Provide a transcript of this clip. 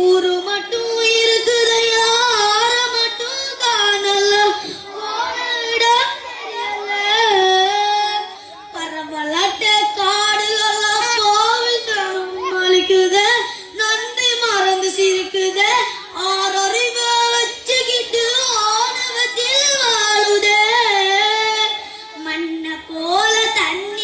ஊரு மட்டும் இருக்குது யார மட்டும் காணல. பரம்பலாட்ட காடுகள்லாம் கோவில் அளிக்குது நன்றி மறந்து சிரிக்குது. ஆறறிவ வச்சுக்கிட்டு ஆணவத்தில் வாழுதே. மண்ணை போல தண்ணி